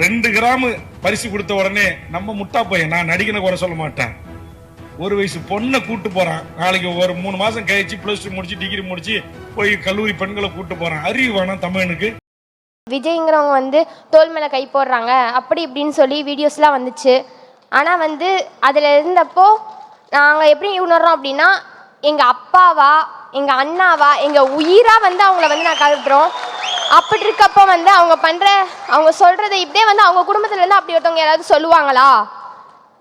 ரெண்டு கிராம் பரிசு கொடுத்த உடனே நம்ம முட்டா பையன் நான் நடிக்கணும் குறை சொல்ல மாட்டேன். ஒரு வயசு பொண்ணை கூட்டு போறான். நாளைக்கு ஒரு மூணு மாசம் கழிச்சு பிளஸ் டூ முடிச்சு டிகிரி முடிச்சு போய் கல்லூரி பெண்களை கூட்டு போறான். அறிவு வேணாம் தமிழனுக்கு. விஜய்ங்கிறவங்க வந்து தோல் மேலே கை போடுறாங்க. அப்படி இப்படின்னு சொல்லி வீடியோஸ்லாம் வந்துச்சு. ஆனால் வந்து அதில் இருந்தப்போ நாங்கள் எப்படி உணர்றோம் அப்படின்னா எங்கள் அப்பாவா எங்கள் அண்ணாவா எங்கள் உயிராக வந்து அவங்கள வந்து நான் கருதுறோம் அப்படி இருக்கப்ப வந்து அவங்க பண்ணுற அவங்க சொல்கிறத இப்படியே வந்து அவங்க குடும்பத்துலேருந்து அப்படி ஒருத்தவங்க யாராவது சொல்லுவாங்களா?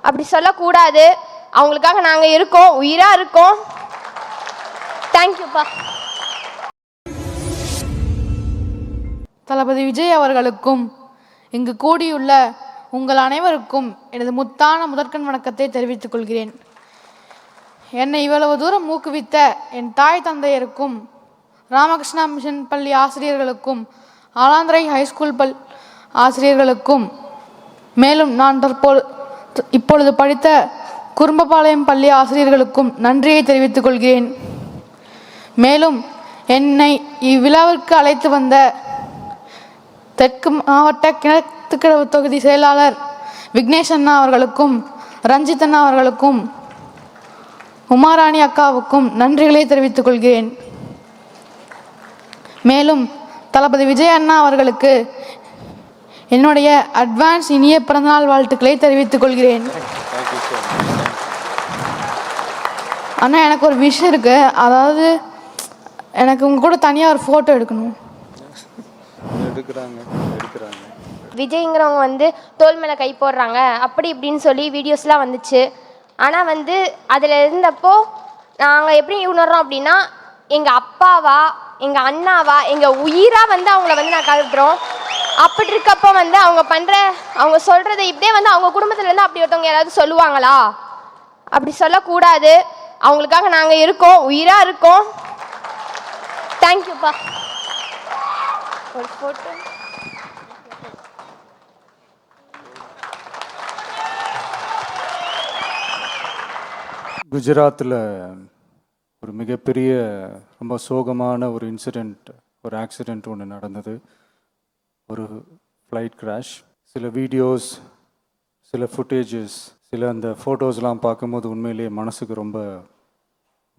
அப்படி சொல்லக்கூடாது. அவங்களுக்காக நாங்கள் இருக்கோம் உயிராக இருக்கோம். தேங்க்யூப்பா தளபதி விஜய் அவர்களுக்கும் இங்கு கூடியுள்ள உங்கள் அனைவருக்கும் எனது முத்தான முதற்கண் வணக்கத்தை தெரிவித்துக் கொள்கிறேன். என்னை இவ்வளவு தூரம் ஊக்குவித்த என் தாய் தந்தையருக்கும் ராமகிருஷ்ணா மிஷன் பள்ளி ஆசிரியர்களுக்கும் ஆலாந்திரை ஹைஸ்கூல் பல் ஆசிரியர்களுக்கும் மேலும் நான் தற்போது இப்பொழுது படித்த குறும்பபாளையம் பள்ளி ஆசிரியர்களுக்கும் நன்றியை தெரிவித்துக் கொள்கிறேன். மேலும் என்னை இவ்விழாவிற்கு அழைத்து வந்த தெற்கு மாவட்ட கிணத்துக்கிழவு தொகுதி செயலாளர் விக்னேஷ் அண்ணா அவர்களுக்கும் ரஞ்சித் அண்ணா அவர்களுக்கும் உமாராணி அக்காவுக்கும் நன்றிகளை தெரிவித்துக் கொள்கிறேன். மேலும் தளபதி விஜய் அண்ணா அவர்களுக்கு என்னுடைய அட்வான்ஸ் இனிய பிறந்தநாள் வாழ்த்துக்களை தெரிவித்துக் கொள்கிறேன். அண்ணா எனக்கு ஒரு விஷயம் இருக்கு. அதாவது எனக்கு உங்க கூட தனியாக ஒரு ஃபோட்டோ எடுக்கணும். எடுக்கிறாங்க எடுக்கிறாங்க. விஜய்ங்கிறவங்க வந்து தோல் மேலே கை போடுறாங்க. அப்படி இப்படின்னு சொல்லி வீடியோஸ்லாம் வந்துச்சு. ஆனால் வந்து அதில் இருந்தப்போ நாங்கள் எப்படி உணர்றோம் அப்படின்னா எங்கள் அப்பாவா எங்கள் அண்ணாவா எங்கள் உயிராக வந்து அவங்கள வந்து நான் கருதுறோம் அப்படி இருக்கப்போ வந்து அவங்க பண்ணுற அவங்க சொல்கிறத இப்படியே வந்து அவங்க குடும்பத்துலேருந்து அப்படி ஒருத்தவங்க யாராவது சொல்லுவாங்களா? அப்படி சொல்லக்கூடாது. அவங்களுக்காக நாங்கள் இருக்கோம் உயிராக இருக்கோம். தேங்க்யூப்பா ஒரு ஃபோட்டோ குஜராத்தில் மிகப்பெரிய ரொம்ப சோகமான ஒரு இன்சிடெண்ட் ஒரு ஆக்சிடெண்ட் ஒன்று நடந்தது. ஒரு ஃப்ளைட் கிராஷ் சில வீடியோஸ் சில ஃபுட்டேஜஸ் சில அந்த ஃபோட்டோஸ்லாம் பார்க்கும்போது உண்மையிலேயே மனசுக்கு ரொம்ப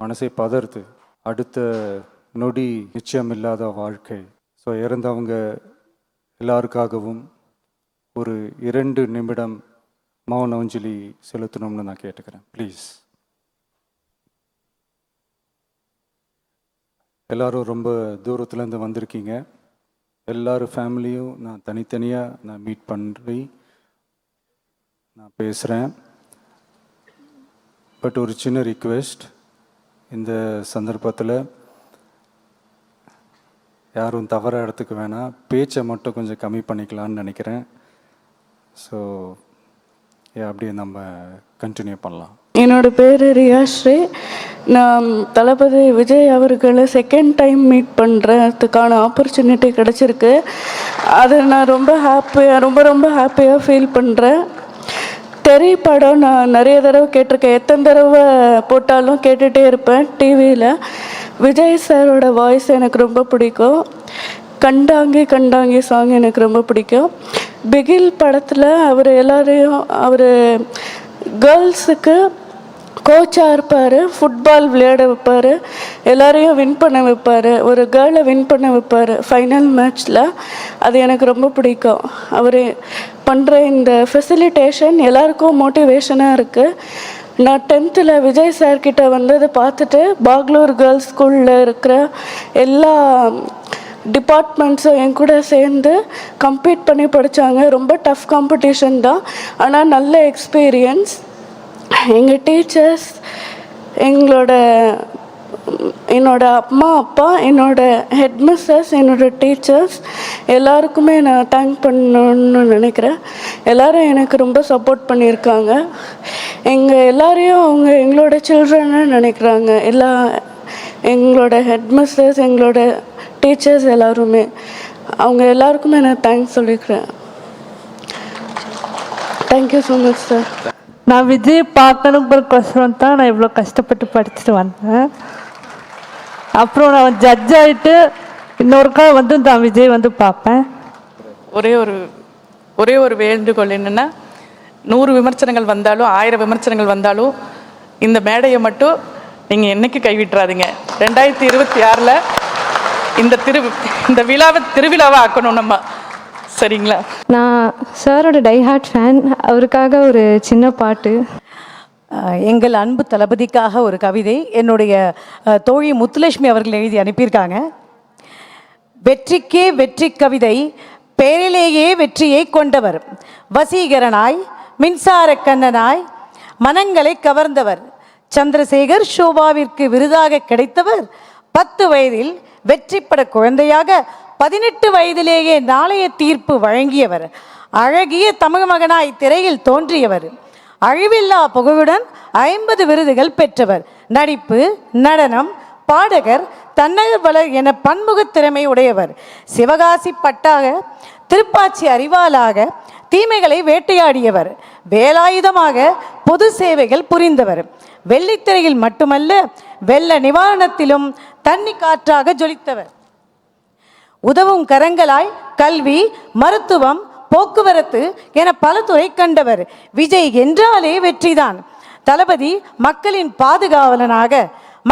மனசே பதறுது. அடுத்த நொடி நிச்சயம் இல்லாத வாழ்க்கை. ஸோ இறந்தவங்க எல்லாருக்காகவும் ஒரு இரண்டு நிமிடம் மௌன அஞ்சலி செலுத்தணும்னு நான் கேட்டுக்கிறேன். ப்ளீஸ் எல்லோரும் ரொம்ப தூரத்துலேருந்து வந்திருக்கீங்க. எல்லாரும் ஃபேமிலியும் நான் தனித்தனியாக நான் மீட் பண்ணி நான் பேசுகிறேன் பட் ஒரு சின்ன ரிக்வெஸ்ட் இந்த சந்தர்ப்பத்தில் யாரும் தவறாக இடத்துக்கு வேணாம். பேச்சை மட்டும் கொஞ்சம் கம்மி பண்ணிக்கலான்னு நினைக்கிறேன். ஸோ அப்படியே நம்ம கண்டினியூ பண்ணலாம். என்னோட பேர் ரியாஸ்ரீ நான் தளபதி விஜய் அவர்களை செகண்ட் டைம் மீட் பண்ணுறதுக்கான ஆப்பர்ச்சுனிட்டி கிடச்சிருக்கு. அதை நான் ரொம்ப ஹாப்பியாக ரொம்ப ரொம்ப ஹாப்பியாக ஃபீல் பண்ணுறேன் தெரி படம் நான் நிறைய தடவை கேட்டிருக்கேன். எத்தனை தடவை போட்டாலும் கேட்டுகிட்டே இருப்பேன் டிவியில் விஜய் சாரோட வாய்ஸ் எனக்கு ரொம்ப பிடிக்கும். கண்டாங்கி கண்டாங்கி சாங் எனக்கு ரொம்ப பிடிக்கும். பிகில் படத்தில் அவர் எல்லாரையும் அவர் கேர்ள்ஸுக்கு கோச்சாக இருப்பார் ஃபுட்பால் விளையாட வைப்பார் எல்லாரையும் வின் பண்ண வைப்பார் ஒரு கேர்ளை வின் பண்ண வைப்பார். ஃபைனல் மேட்ச்சில் அது எனக்கு ரொம்ப பிடிக்கும். அவர் பண்ணுற இந்த ஃபெசிலிட்டேஷன் எல்லாருக்கும் மோட்டிவேஷனாக இருக்குது நான் டென்த்தில் விஜய் சார்கிட்ட வந்ததை பார்த்துட்டு பாக்லூர் கேர்ள்ஸ் ஸ்கூலில் இருக்கிற எல்லா டிபார்ட்மெண்ட்ஸும் என் கூட சேர்ந்து கம்ப்ளீட் பண்ணி படித்தாங்க ரொம்ப டஃப் காம்படிஷன் தான். ஆனால் நல்ல எக்ஸ்பீரியன்ஸ் எங்கள் டீச்சர்ஸ் எங்களோட என்னோட அம்மா அப்பா என்னோட ஹெட் மிஸ்ஸஸ் என்னோட டீச்சர்ஸ் எல்லாருக்குமே நான் தேங்க் பண்ணணும்னு நினைக்கிறேன். எல்லாரும் எனக்கு ரொம்ப சப்போர்ட் பண்ணியிருக்காங்க. எங்கள் எல்லாரையும் அவங்க எங்களோட சில்ட்ரன்னு நினைக்கிறாங்க. எல்லா எங்களோட ஹெட் மிஸ்ஸஸ் எங்களோட டீச்சர்ஸ் எல்லாருமே. அவங்க எல்லாருக்குமே நான் தேங்க்ஸ் சொல்லிக்கிறேன். தேங்க்யூ ஸோ மச் சார் நான் விஜய் பார்க்கணுங்கிறக்கோசரம் தான். நான் இவ்வளோ கஷ்டப்பட்டு படிச்சுட்டு வந்தேன். அப்புறம் நான் ஜட்ஜ் ஆகிட்டு இன்னொருக்கா வந்து நான் விஜய் வந்து பார்ப்பேன். ஒரே ஒரு ஒரே ஒரு வேண்டுகோள் என்னென்னா நூறு விமர்சனங்கள் வந்தாலும் ஆயிரம் விமர்சனங்கள் வந்தாலும் இந்த மேடையை மட்டும் நீங்கள் என்னைக்கு கைவிட்டுறாதீங்க. ரெண்டாயிரத்தி இருபத்தி ஆறில் இந்த திரு இந்த விழாவை திருவிழாவை ஆக்கணும் நம்ம. சரிங்களா? நான் சாரோட டைஹார்ட் ஃபேன் அவருக்காக ஒரு சின்ன பாட்டு. எங்கள் அன்பு தளபதிக்காக ஒரு கவிதை என்னுடைய தோழி முத்துலட்சுமி அவர்கள் எழுதி அனுப்பியிருக்காங்க. வெற்றிக்கே வெற்றி கவிதை பெயரிலேயே வெற்றியை கொண்டவர். வசீகரனாய் மின்சார கண்ணனாய் மனங்களை கவர்ந்தவர். சந்திரசேகர் ஷோபாவிற்கு விருதாக கிடைத்தவர். பத்து வயதில் வெற்றிப்பட குழந்தையாக பதினெட்டு வயதிலேயே நாளைய தீர்ப்பு வழங்கியவர். அழகிய தமிழ் மகனாய் திரையில் தோன்றியவர். அழிவில்லா புகழுடன் ஐம்பது விருதுகள் பெற்றவர். நடிப்பு நடனம் பாடகர் தன்னகர்வலர் என பன்முகத் திறமை உடையவர். சிவகாசி பட்டாக திருப்பாச்சி அறிவாளாக தீமைகளை வேட்டையாடியவர். வேலாயுதமாக பொது சேவைகள் புரிந்தவர். வெள்ளித்திரையில் மட்டுமல்ல வெள்ள நிவாரணத்திலும் தண்ணி காற்றாக ஜொலித்தவர். உதவும் கரங்களாய் கல்வி மருத்துவம் போக்குவரத்து என பல துறை கண்டவர். விஜய் என்றாலே வெற்றிதான். தளபதி மக்களின் பாதுகாவலனாக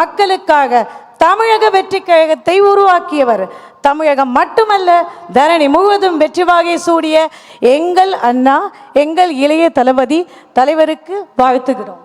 மக்களுக்காக தமிழக வெற்றி கழகத்தை உருவாக்கியவர். தமிழகம் மட்டுமல்ல தரணி முழுவதும் வெற்றி வாகை சூடிய எங்கள் அண்ணா எங்கள் இளைய தளபதி தலைவருக்கு வாழ்த்துகிறோம்.